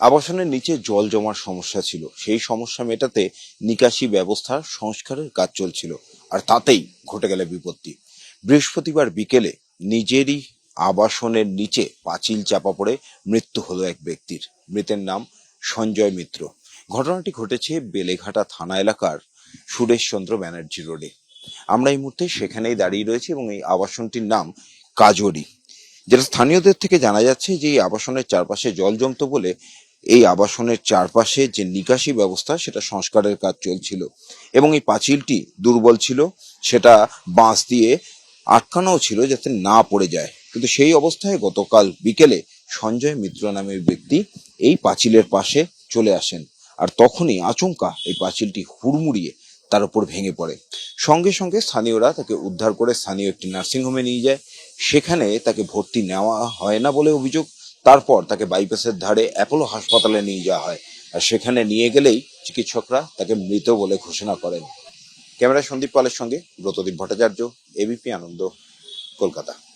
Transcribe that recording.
আবাসনের নিচে জল জমার সমস্যা ছিল। সেই সমস্যা মেটাতে নিকাশি ব্যবস্থার সংস্কারের কাজ চলছিল, আর তাতেই ঘটে গেল বিপত্তি। বৃহস্পতিবার বিকেলে নিজেরই আবাসনের নিচে পাঁচিল চাপা পড়ে মৃত্যু হলো এক ব্যক্তির। মৃতের নাম সঞ্জয় মিত্র। ঘটনাটি ঘটেছে বেলেঘাটা থানা এলাকার সুরেশচন্দ্র ব্যানার্জি রোডে। আমরা এই মুহূর্তে সেখানেই দাঁড়িয়ে রয়েছি এবং এই আবাসনটির নাম কাজরি। যেটা স্থানীয়দের থেকে জানা যাচ্ছে যে এই আবাসনের চারপাশে জল জমতো বলে এই আবাসনের চারপাশে যে নিকাশি ব্যবস্থা, সেটা সংস্কারের কাজ চলছিল। এবং এই পাঁচিলটি দুর্বল ছিল, সেটা বাঁশ দিয়ে আটকানোও ছিল যাতে না পড়ে যায়। কিন্তু সেই অবস্থায় গতকাল বিকেলে সঞ্জয় মিত্র নামের ব্যক্তি এই পাঁচিলের পাশে চলে আসেন আর তখনই আচমকা এই পাঁচিলটি হুড়মুড়িয়ে তার উপর ভেঙে পড়ে। সঙ্গে সঙ্গে স্থানীয়রা তাকে উদ্ধার করে স্থানীয় একটি নার্সিংহোমে নিয়ে যায়। সেখানে তাকে ভর্তি নেওয়া হয় না বলে অভিযোগ। তারপর তাকে বাইপাসের ধারে অ্যাপোলো হাসপাতালে নিয়ে যাওয়া হয়। আর সেখানে নিয়ে গেলেই চিকিৎসকরা তাকে মৃত বলে ঘোষণা করেন। ক্যামেরা সন্দীপ পালের সঙ্গে ব্রতদীপ ভট্টাচার্য এবিপি আনন্দ, কলকাতা।